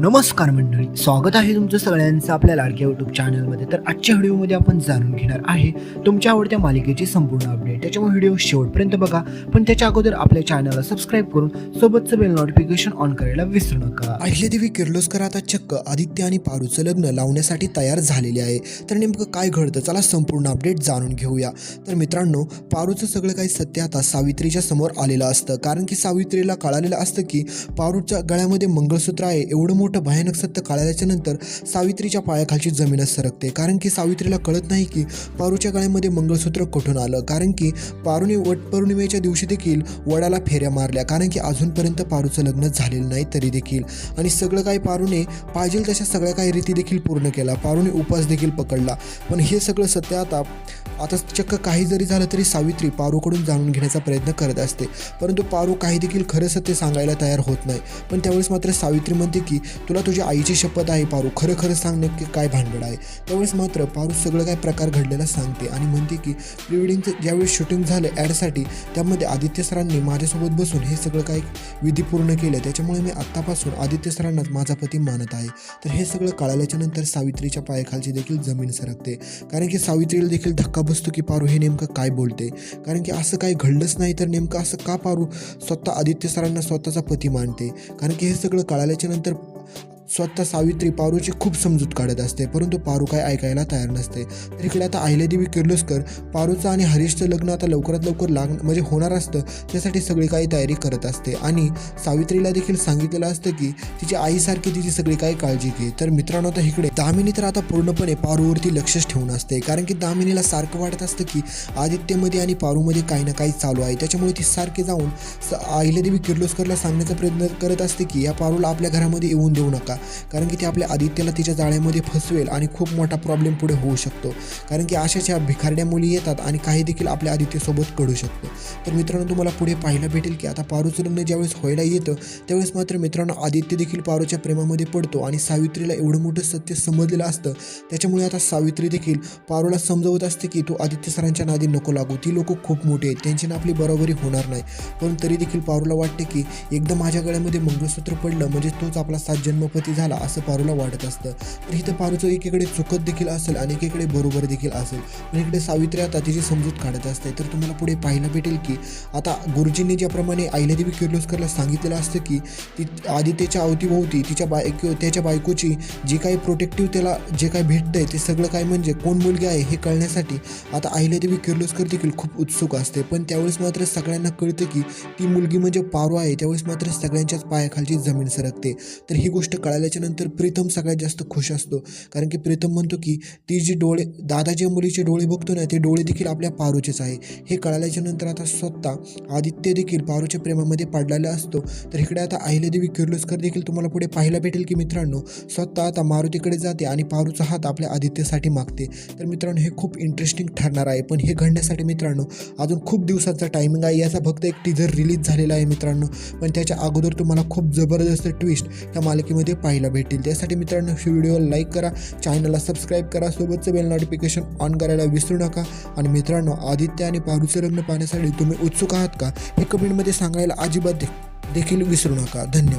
नमस्कार मंडळी स्वागत आहे तुमचं सगळ्यांचं आपल्या लाडक्या यूट्यूब चॅनलमध्ये तर आजच्या व्हिडिओमध्ये आपण जाणून घेणार आहे तुमच्या आवडत्या मालिकेची संपूर्ण अपडेट त्याच्यामुळे व्हिडिओ शेवटपर्यंत बघा पण त्याच्या अगोदर आपल्या चॅनलला सबस्क्राईब करून सोबतचं बेल नोटिफिकेशन ऑन करायला विसरू नका. अहिल्यादेवी किर्लोस्कर आता चक्क आदित्य आणि पारूचं लग्न लावण्यासाठी तयार झालेले आहे. तर नेमकं काय घडतं? चला संपूर्ण अपडेट जाणून घेऊया. तर मित्रांनो पारूचं सगळं काही सत्य आता सावित्रीच्या समोर आलेलं असतं. कारण की सावित्रीला कळालेलं असतं की पारूच्या गळ्यामध्ये मंगळसूत्र आहे. एवढं मोठं भयानक सत्य कळाल्याच्या नंतर सावित्रीच्या पायाखालची जमीनच सरकते. कारण की सावित्रीला कळत नाही की पारूच्या गळ्यामध्ये मंगळसूत्र कुठून आलं. कारण की पारूने वटपौर्णिमेच्या दिवशी देखील वडाला फेऱ्या मारल्या. कारण की अजूनपर्यंत पारूचं लग्न झालेलं नाही तरी देखील. आणि सगळं काही पारूने पाहिजे तशा सगळ्या काही रीती देखील पूर्ण केला पारूने उपास देखील पकडला. पण हे सगळं सत्य आता आता चक्क काही जरी झालं तरी सावित्री पारूकडून जाणून घेण्याचा प्रयत्न करत असते. परंतु पारू काही देखील खरं सत्य सांगायला तयार होत नाही. पण त्यावेळेस मात्र सावित्री म्हणते की तुला तुझ्या आईची शपथ आहे पारू. खरं खरं सांग नक्की काय भांडण आहे. त्यावेळेस मात्र पारू सगळं काय प्रकार घडलेला सांगते आणि म्हणते की प्री वेडिंगचं ज्यावेळेस शूटिंग झालं ॲडसाठी त्यामध्ये आदित्य सरांनी माझ्यासोबत बसून हे सगळं काय विधी पूर्ण केलं. त्याच्यामुळे मी आत्तापासून आदित्य सरांनाच माझा पती मानत आहे. तर हे सगळं कळाल्याच्या नंतर सावित्रीच्या पायाखालची देखील जमीन सरकते. कारण की सावित्रीला देखील धक्का बसतो की पारू हे नेमकं काय बोलते? कारण की असं काही घडलंच नाही तर नेमकं असं का पारू स्वतः आदित्य सरांना स्वतःचा पती मानते? कारण की हे सगळं कळाल्याच्या नंतर स्वतः सावित्री पारूची खूप समजूत काढत असते परंतु पारू काय ऐकायला तयार नसते. तर इकडे आता आहिल्यादेवी किर्लोस्कर पारूचं आणि हरीशचं लग्न आता लवकरात लवकर लाग म्हणजे होणार असतं त्यासाठी सगळी काही तयारी करत असते. आणि सावित्रीला देखील सांगितलेलं असतं की तिची आईसारखी तिची सगळी काही काळजी घे. तर मित्रांनो आता इकडे दामिनी तर आता पूर्णपणे पारूवरती लक्षच ठेवून असते कारण की दामिनीला सारखं वाटत असतं की आदित्यमध्ये आणि पारूमध्ये काही ना काही चालू आहे. त्याच्यामुळे ती सारखे जाऊन स अहिल्यादेवी किर्लोस्करला सांगण्याचा प्रयत्न करत असते की या पारूला आपल्या घरामध्ये येऊन देऊ नका. कारण की ते आपल्या आदित्यला तिच्या जाळ्यामध्ये फसवेल आणि खूप मोठा प्रॉब्लेम पुढे होऊ शकतो. कारण की अशाच्या भिखारड्या मुली येतात आणि काही देखील आपल्या आदित्यसोबत घडू शकतो. तर मित्रांनो तुम्हाला पुढे पाहायला भेटेल की आता पारूचं लग्न ज्यावेळेस व्हायला येतं त्यावेळेस मात्र मित्रांनो आदित्य देखील पारूच्या प्रेमामध्ये पडतो आणि सावित्रीला एवढं मोठं सत्य समजलेलं असतं. त्याच्यामुळे आता सावित्री देखील पारूला समजवत असते की तू आदित्य सरांच्या नादी नको लागू. ती लोक खूप मोठी आहेत. त्यांची ना आपली बरोबरी होणार नाही. पण तरी देखील पारूला वाटते की एकदा माझ्या गळ्यामध्ये मंगळसूत्र पडलं म्हणजे तोच आपला सात जन्मपती झाला असं पारूला वाटत असतं. तर इथं पारूचं एकीकडे चुकत देखील असेल आणि एकीकडे बरोबर देखील असेल. पण इकडे सावित्री आता तिची समजूत काढत असते. तर तुम्हाला पुढे पाहायला भेटेल की आता गुरुजींनी ज्याप्रमाणे अहिल्यादेवी किर्लोस्करला सांगितलेलं असतं की ती आदित्यच्या अवतीभोवती तिच्या बायक त्याच्या बायकोची जी काही प्रोटेक्टिव्ह त्याला जे काही भेटतंय ते सगळं काय म्हणजे कोण मुलगी आहे हे कळण्यासाठी आता अहिल्यादेवी किर्लोस्कर देखील खूप उत्सुक असते. पण त्यावेळेस मात्र सगळ्यांना कळतं की ती मुलगी म्हणजे पारू आहे. त्यावेळेस मात्र सगळ्यांच्याच पायाखालची जमीन सरकते. तर ही गोष्ट कळाल्याच्या नंतर प्रीतम सगळ्यात जास्त खुश असतो. कारण की प्रीतम म्हणतो की ती जी डोळे दादाच्या मुलीचे डोळे बघतो ना ते डोळे देखील आपल्या पारूचेच आहे. हे कळाल्याच्या नंतर आता स्वतः आदित्य देखील पारूच्या प्रेमामध्ये पडलेला असतो. तर इकडे आता अहिल्यादेवी किर्लोस्कर देखील तुम्हाला पुढे पाहायला भेटेल की मित्रांनो स्वतः आता मारुतीकडे जाते आणि पारूचा हात आपल्या आदित्यसाठी मागते. तर मित्रांनो हे खूप इंटरेस्टिंग ठरणार आहे. पण हे घडण्यासाठी मित्रांनो अजून खूप दिवसाचा टायमिंग आहे. याचा फक्त एक टीझर रिलीज झालेला आहे मित्रांनो. पण त्याच्या अगोदर तुम्हाला खूप जबरदस्त ट्विस्ट त्या मालिकेमध्ये पाहायला भेटेल त्यासाठी मित्रांनो व्हिडिओ लाईक करा चॅनलला सबस्क्राईब करा सोबतचं बेल नोटिफिकेशन ऑन करायला विसरू नका. आणि मित्रांनो आदित्य आणि पारूचं लग्न पाहण्यासाठी तुम्ही उत्सुक आहात का? हे कमेंटमध्ये सांगायला अजिबात दे- देखील विसरू नका. धन्यवाद.